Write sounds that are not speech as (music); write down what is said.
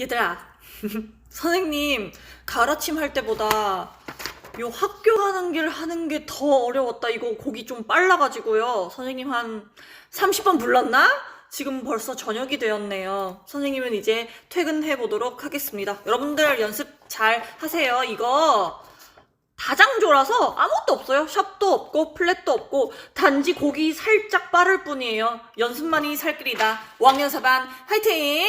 얘들아, (laughs) 선생님, 가르침 할 때보다 요 학교 가는 길 하는 게 더 어려웠다. 이거 곡이 좀 빨라가지고요. 선생님 한 30번 불렀나? 지금 벌써 저녁이 되었네요. 선생님은 이제 퇴근해 보도록 하겠습니다. 여러분들 연습 잘 하세요. 이거 다장조라서 아무것도 없어요. 샵도 없고 플랫도 없고 단지 곡이 살짝 빠를 뿐이에요. 연습만이 살 길이다. 5학년 4반 화이팅!